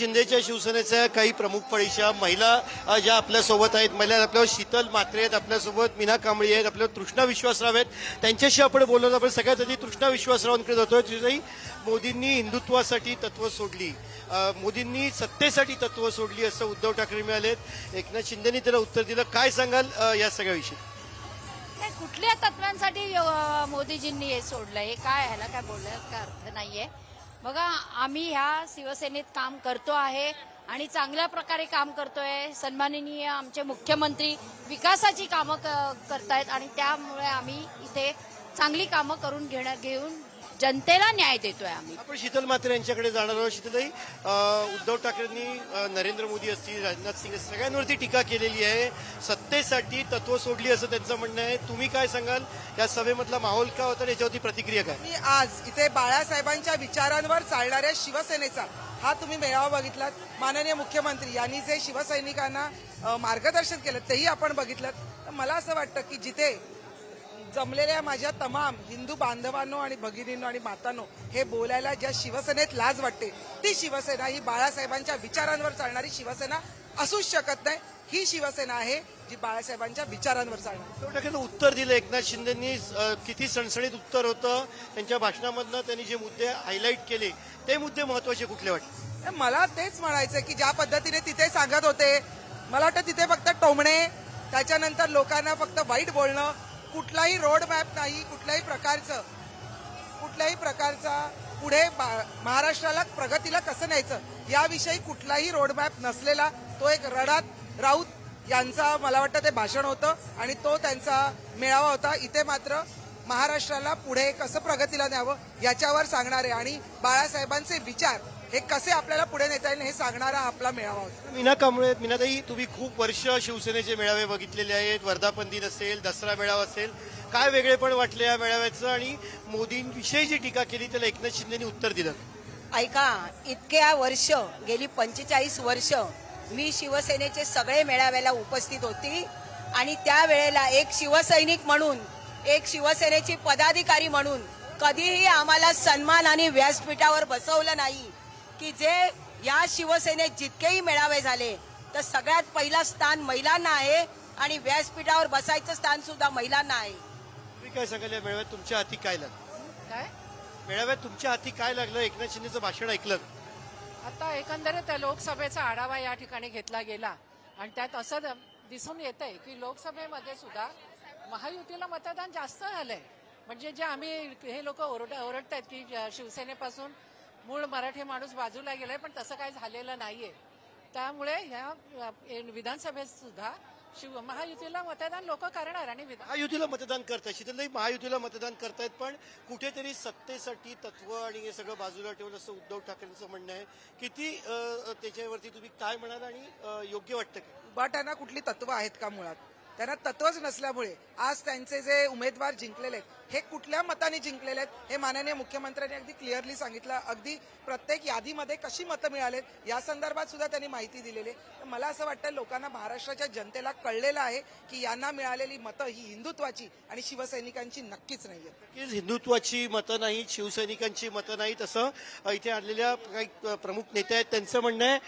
शिंदेच्या शिवसेनेच्या काही प्रमुख फळीच्या महिला ज्या आपल्यासोबत आहेत महिला आपल्यावर शीतल मात्रे आहेत आपल्यासोबत मीना कांबळी आहेत आपल्यावर तृष्णा विश्वासराव आहेत. त्यांच्याशी आपण बोललो आपण सगळ्यात आधी तृष्णा विश्वासरावांकडे जातोय. तिथेही मोदींनी हिंदुत्वासाठी तत्व सोडली. मोदींनी सत्तेसाठी तत्व सोडली असं उद्धव ठाकरे मिळाले एकनाथ शिंदेनी त्याला उत्तर दिलं. काय सांगाल या सगळ्याविषयी? कुठल्या तत्वांसाठी मोदीजींनी हे सोडलं हे काय ह्याला काय बोलण्याचा काय अर्थ नाहीये? बघा आम्ही ह्या शिवसेनेत काम करतो आहे आणि चांगल्या प्रकारे काम करतोय. सन्माननीय आमचे मुख्यमंत्री विकासाची कामं क- करतायत आणि त्यामुळे आम्ही इथे चांगली कामं करून घेण्या घेऊन जनतेला न्याय देतोय आम्ही. आपण शीतल म्हात्रे यांच्याकडे जाणार आहोत. शीतलताई अ, उद्धव ठाकरेंनी नरेंद्र मोदी असतील राजनाथ सिंग असतील सगळ्यांवरती टीका केलेली आहे. सत्तेसाठी तत्व सोडली असं त्यांचं म्हणणं आहे. तुम्ही काय सांगाल? या सभेमधला माहोल काय होता? याच्यावरती प्रतिक्रिया काय? मी आज इथे बाळासाहेबांच्या विचारांवर चालणाऱ्या शिवसेनेचा हा तुम्ही मेळावा बघितलात. माननीय मुख्यमंत्री यांनी जे शिवसैनिकांना मार्गदर्शन केलं तेही आपण बघितलं. तर मला असं वाटतं की जिथे जमलेल्या माझ्या तमाम हिंदू बांधवांनो आणि भगिनींनो आणि मातांनो हे बोलायला ज्या शिवसेनेत लाज वाटते ती शिवसेना ही बाळासाहेबांच्या विचारांवर चालणारी शिवसेना असूच शकत नाही. ही शिवसेना आहे जी बाळासाहेबांच्या विचारांवर चालणार. उत्तर दिलं एकनाथ शिंदेनी किती सणसणीत उत्तर होतं त्यांच्या भाषणामधनं त्यांनी जे मुद्दे हायलाईट केले ते मुद्दे महत्त्वाचे कुठले वाटले मला तेच म्हणायचं की ज्या पद्धतीने तिथे सांगत होते मला वाटतं तिथे फक्त टोमणे त्याच्यानंतर लोकांना फक्त वाईट बोलणं कुठलाही रोड मॅप नाही कुठल्याही प्रकारचं. कुठल्याही प्रकारचा पुढे बा- महाराष्ट्राला प्रगतीला कसं न्यायचं? याविषयी कुठलाही रोड मॅप नसलेला तो एक रडात राऊत यांचा मला वाटतं ते भाषण होतं आणि तो त्यांचा मेळावा होता. इथे मात्र महाराष्ट्राला पुढे कसं प्रगतीला न्यावं याच्यावर सांगणारे आणि बाळासाहेबांचे विचार हे कसे आपल्याला पुढे नेता येईल हे सांगणारा आपला मेळावा होता. मीना कांबळे मीनाताई तुम्ही खूप वर्ष शिवसेनेचे मेळावे बघितलेले आहेत. वर्धापन दिन असेल दसरा मेळावा असेल. काय वेगळेपण वाटले या मेळाव्याचं आणि मोदींविषयी जी टीका केली त्याला एकनाथ शिंदेनी उत्तर दिलं. ऐका इतक्या वर्ष गेली पंचेचाळीस वर्ष मी शिवसेनेचे सगळे मेळाव्याला उपस्थित होती आणि त्यावेळेला एक शिवसैनिक म्हणून एक शिवसेनेची पदाधिकारी म्हणून कधीही आम्हाला सन्मान आणि व्यासपीठावर बसवलं नाही. की जे या शिवसेनेत जितकेही मेळावे झाले तर सगळ्यात पहिला स्थान महिलांना आहे आणि व्यासपीठावर बसायचं स्थान सुद्धा महिलांना आहे. तुम्ही काय सांगाल या मेळाव्यात तुमच्या हाती काय लागलं? काय? मेळाव्यात तुमच्या हाती काय लागलं? एकनाथ शिंदेचं भाषण ऐकलं. आता एकंदरीत लोकसभेचा आढावा या ठिकाणी घेतला गेला. आणि त्यात असं द- दिसून येत आहे की लोकसभेमध्ये सुद्धा महायुतीला मतदान जास्त झालंय. म्हणजे जे आम्ही हे लोक ओरड ओरडतायत की ज- शिवसेनेपासून मूळ मराठी माणूस बाजूला गेलाय पण तसं काही झालेलं नाहीये. त्यामुळे ह्या विधानसभेत सुद्धा शिव महायुतीला मतदान लोक करणार आणि महायुतीला मतदान करतायत. शीतलताई महायुतीला मतदान करतायत पण कुठेतरी सत्तेसाठी तत्व आणि हे सगळं बाजूला ठेवून असं उद्धव ठाकरेंचं म्हणणं आहे. किती त्याच्यावरती तुम्ही काय म्हणाल आणि योग्य वाटतं का? उभाटांना कुठली तत्व आहेत का मुळात? त्यांना तत्वच नसल्यामुळे आज त्यांचे जे उमेदवार जिंकलेले आहेत हे कुठल्या मताने जिंकलेले आहेत हे माननीय मुख्यमंत्र्यांनी अगदी क्लिअरली सांगितलं. अगदी प्रत्येक यादीमध्ये कशी मतं मिळालेत या संदर्भात सुद्धा त्यांनी माहिती दिलेली आहे. तर मला असं वाटतं लोकांना महाराष्ट्राच्या जनतेला कळलेलं आहे की यांना मिळालेली मतं ही हिंदुत्वाची आणि शिवसैनिकांची नक्कीच नाही आहेत हिंदुत्वाची मतं नाहीत शिवसैनिकांची मतं नाहीत असं इथे आलेल्या काही प्रमुख नेते आहेत त्यांचं म्हणणं आहे.